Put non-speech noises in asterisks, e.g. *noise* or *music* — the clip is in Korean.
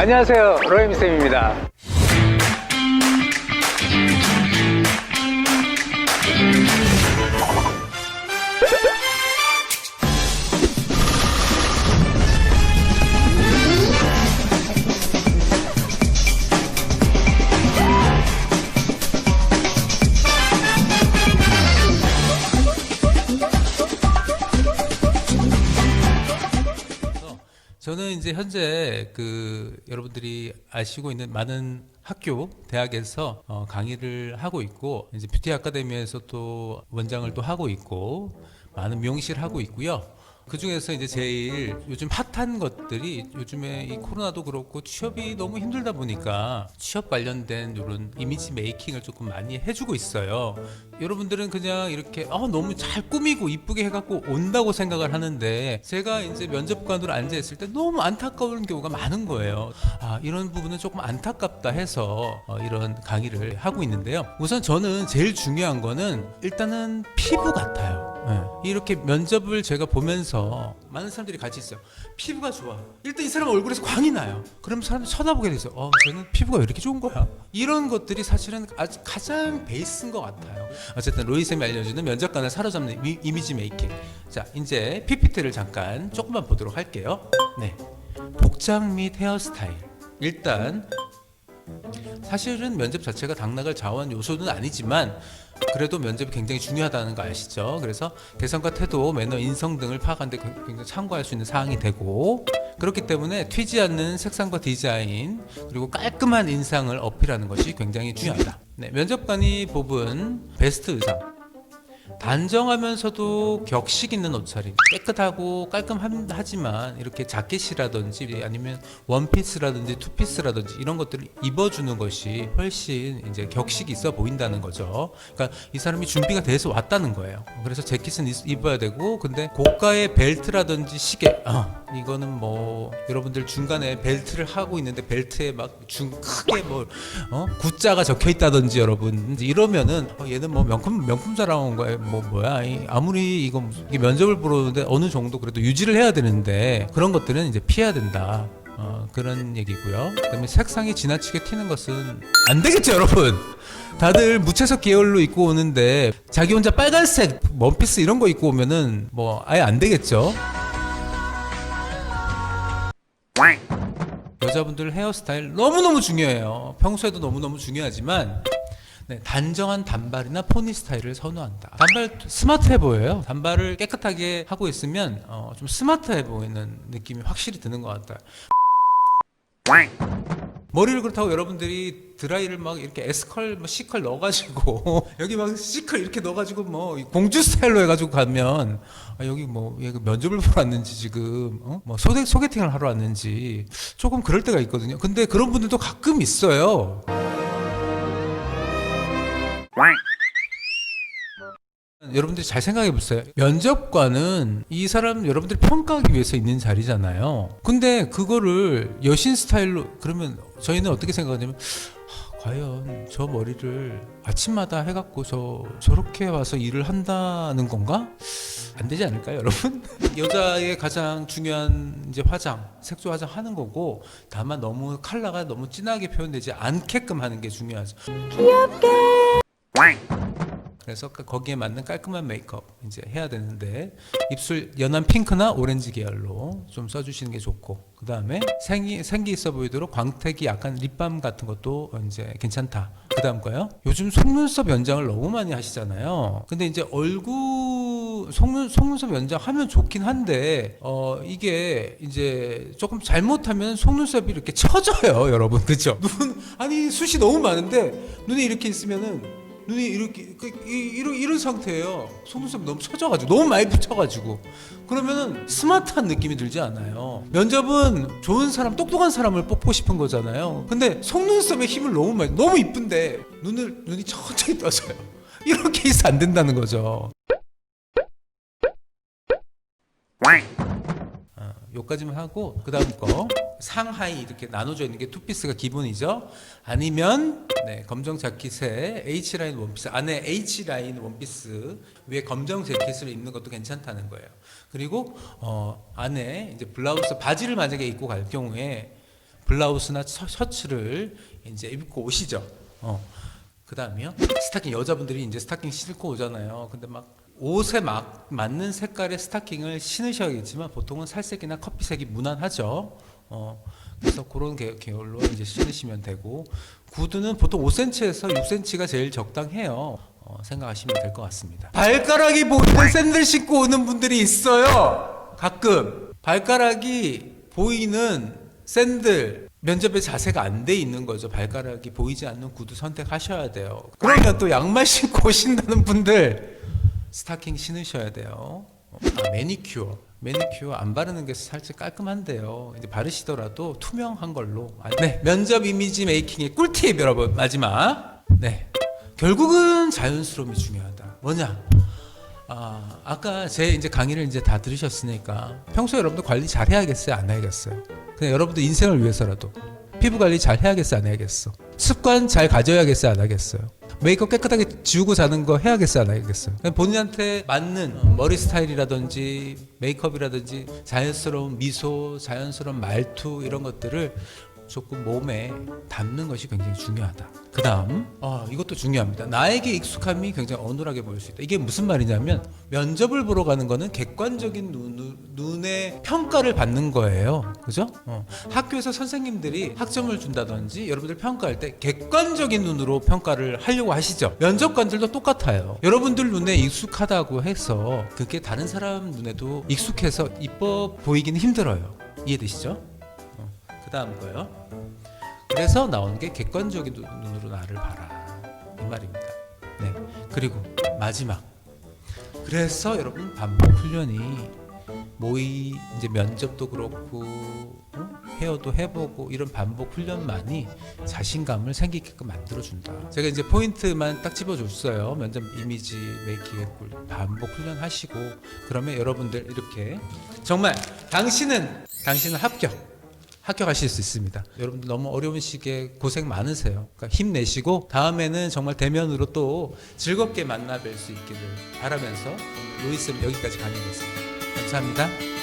안녕하세요. 로이미쌤입니다. 저는 이제 현재 그 여러분들이 아시고 있는 많은 학교, 대학에서 어, 강의를 하고 있고 이제 뷰티 아카데미에서 또 원장을 또 하고 있고 많은 미용실 하고 있고요. 그 중에서 이제 제일 요즘 핫한 것들이 요즘에 이 코로나도 그렇고 취업이 너무 힘들다 보니까 취업 관련된 이런 이미지 메이킹을 조금 많이 해주고 있어요. 여러분들은 그냥 이렇게 어, 너무 잘 꾸미고 이쁘게 해갖고 온다고 생각을 하는데 제가 이제 면접관으로 앉아 있을 때 너무 안타까운 경우가 많은 거예요. 아 이런 부분은 조금 안타깝다 해서 어, 이런 강의를 하고 있는데요. 우선 저는 제일 중요한 거는 일단은 피부 같아요. 네. 이렇게 면접을 제가 보면서 많은 사람들이 같이 있어요. 피부가 좋아. 일단 이 사람 얼굴에서 광이 나요. 그럼 사람 쳐다보게 돼서 어, 쟤는 피부가 왜 이렇게 좋은 거야? 이런 것들이 사실은 아주 가장 베이스인 것 같아요. 어쨌든 로이 쌤이 알려주는 면접관을 사로잡는 이- 이미지 메이킹. 자, 이제 PPT를 잠깐 조금만 보도록 할게요. 네, 복장 및 헤어스타일. 일단 사실은 면접 자체가 당락을 좌우한 요소는 아니지만 그래도 면접이 굉장히 중요하다는 거 아시죠? 그래서 개성과 태도, 매너, 인성 등을 파악하는데 굉장히 참고할 수 있는 사항이 되고 그렇기 때문에 튀지 않는 색상과 디자인 그리고 깔끔한 인상을 어필하는 것이 굉장히 중요하다. 네, 면접관이 뽑은 베스트 의상. 단정하면서도 격식 있는 옷차림. 깨끗하고 깔끔하지만 이렇게 자켓이라든지 아니면 원피스라든지 투피스라든지 이런 것들을 입어주는 것이 훨씬 이제 격식이 있어 보인다는 거죠. 그러니까 이 사람이 준비가 돼서 왔다는 거예요. 그래서 재킷은 있- 입어야 되고 근데 고가의 벨트라든지 시계. 어, 이거는 뭐 여러분들 중간에 벨트를 하고 있는데 벨트에 막 중 크게 뭐 어? 구자가 적혀 있다든지 여러분. 이러면은 어, 얘는 뭐 명품 명품 자랑 온 거야 뭐 뭐야 이 아무리 이거 면접을 보러 오는데 어느 정도 그래도 유지를 해야 되는데 그런 것들은 이제 피해야 된다. 어, 그런 얘기고요. 그다음에 색상이 지나치게 튀는 것은 안 되겠죠, 여러분. 다들 무채색 계열로 입고 오는데 자기 혼자 빨간색 원피스 이런 거 입고 오면은 뭐 아예 안 되겠죠. 여자분들 헤어스타일 너무너무 중요해요. 평소에도 너무너무 중요하지만 네, 단정한 단발이나 포니 스타일을 선호한다. 단발 스마트해 보여요. 단발을 깨끗하게 하고 있으면 어, 좀 스마트해 보이는 느낌이 확실히 드는 것 같아요. 머리를 그렇다고 여러분들이 드라이를 막 이렇게 S컬, 뭐 C컬 넣어가지고 *laughs* 여기 막 C컬 이렇게 넣어가지고 뭐 공주 스타일로 해가지고 가면 아, 여기 뭐 얘가 면접을 *laughs* 보러 왔는지 지금 어? 뭐 소개, 소개팅을 하러 왔는지 조금 그럴 때가 있거든요. 근데 그런 분들도 가끔 있어요. 여러분들이 잘 생각해 보세요. 면접관은 이 사람 여러분들이 평가하기 위해서 있는 자리잖아요. 근데 그거를 여신 스타일로 그러면 저희는 어떻게 생각하냐면 하, 과연 저 머리를 아침마다 해갖고 저 저렇게 와서 일을 한다는 건가? 안 되지 않을까요, 여러분? *laughs* 여자의 가장 중요한 이제 화장, 색조 화장 하는 거고 다만 너무 컬러가 너무 진하게 표현되지 않게끔 하는 게 중요하죠. 그래서 그- 거기에 맞는 깔끔한 메이크업 이제 해야 되는데 입술 연한 핑크나 오렌지 계열로 좀 써주시는 게 좋고 그 다음에 생기 생기 있어 보이도록 광택이 약간 립밤 같은 것도 이제 괜찮다. 그 다음 거요. 요즘 속눈썹 연장을 너무 많이 하시잖아요. 근데 이제 얼굴 속눈 속눈썹 연장 하면 좋긴 한데 어 이게 이제 조금 잘못하면 속눈썹이 이렇게 처져요, 여러분. 그죠? 눈 아니 숱이 너무 많은데 눈이 이렇게 있으면은 눈이 이렇게 그, 이, 이런 이런 상태예요. 속눈썹 너무 처져가지고 너무 많이 붙여가지고 그러면은 스마트한 느낌이 들지 않아요. 면접은 좋은 사람, 똑똑한 사람을 뽑고 싶은 거잖아요. 근데 속눈썹에 힘을 너무 많이 너무 이쁜데 눈을 눈이 천천히 떠져요. *laughs* 이렇게 해서 안 된다는 거죠. 어, 요까지만 하고 그 다음 거 상하이 이렇게 나눠져 있는 게 투피스가 기본이죠 아니면 네, 검정 자켓에 H라인 원피스 안에 H라인 원피스 위에 검정 재킷을 입는 것도 괜찮다는 거예요 그리고 어, 안에 이제 블라우스 바지를 만약에 입고 갈 경우에 블라우스나 셔- 셔츠를 이제 입고 오시죠. 어. 그 다음에요. 스타킹 여자분들이 이제 스타킹 신고 오잖아요. 근데 막 옷에 막 맞는 색깔의 스타킹을 신으셔야겠지만 보통은 살색이나 커피색이 무난하죠. 어. 그래서 그런 계- 계열로 이제 신으시면 되고 구두는 보통 5cm에서 6cm가 제일 적당해요. 어, 생각하시면 될 것 같습니다. 발가락이 보이는 샌들 신고 오는 분들이 있어요. 가끔 발가락이 보이는 샌들 면접에 자세가 안 돼 있는 거죠. 발가락이 보이지 않는 구두 선택하셔야 돼요. 그러면 또 양말 신고 오신다는 분들 스타킹 신으셔야 돼요. 아, 매니큐어. 매니큐어 안 바르는 게 살짝 깔끔한데요. 이제 바르시더라도 투명한 걸로. 아, 네. 면접 이미지 메이킹의 꿀팁 여러분. 마지막. 네. 결국은 자연스러움이 중요하다. 뭐냐? 아, 아까 제 이제 강의를 이제 다 들으셨으니까 평소에 여러분들 관리 잘 해야겠어요? 안 해야겠어요? 그냥 여러분들 인생을 위해서라도 피부 관리 잘 해야겠어? 안 해야겠어? 습관 잘 가져야겠어? 안 하겠어요? 메이크업 깨끗하게 지우고 자는 거 해야겠어? 안 하겠어요? 그냥 본인한테 맞는 머리 스타일이라든지 메이크업이라든지 자연스러운 미소, 자연스러운 말투 이런 것들을 조금 몸에 담는 것이 굉장히 중요하다. 그 다음, 어, 이것도 중요합니다. 나에게 익숙함이 굉장히 어눌하게 보일 수 있다. 이게 무슨 말이냐면, 면접을 보러 가는 거는 객관적인 눈, 눈의 평가를 받는 거예요. 그죠? 어. 학교에서 선생님들이 학점을 준다든지 여러분들 평가할 때 객관적인 눈으로 평가를 하려고 하시죠. 면접관들도 똑같아요. 여러분들 눈에 익숙하다고 해서 그게 다른 사람 눈에도 익숙해서 이뻐 보이기는 힘들어요. 이해되시죠? 그 다음 거요. 그래서 나오는 게 객관적인 눈- 눈으로 나를 봐라 이 말입니다. 네. 그리고 마지막. 그래서 여러분 반복 훈련이 모의 이제 면접도 그렇고 어? 헤어도 해보고 이런 반복 훈련만이 자신감을 생기게끔 만들어준다. 제가 이제 포인트만 딱 집어줬어요. 면접 이미지 메이킹의 꿀 반복 훈련하시고 그러면 여러분들 이렇게 정말 당신은 당신은 합격. 합격하실 수 있습니다. 여러분들 너무 어려운 시기에 고생 많으세요. 그러니까 힘내시고 다음에는 정말 대면으로 또 즐겁게 만나 뵐 수 있기를 바라면서 오늘 루이스는 여기까지 강의하겠습니다. 감사합니다.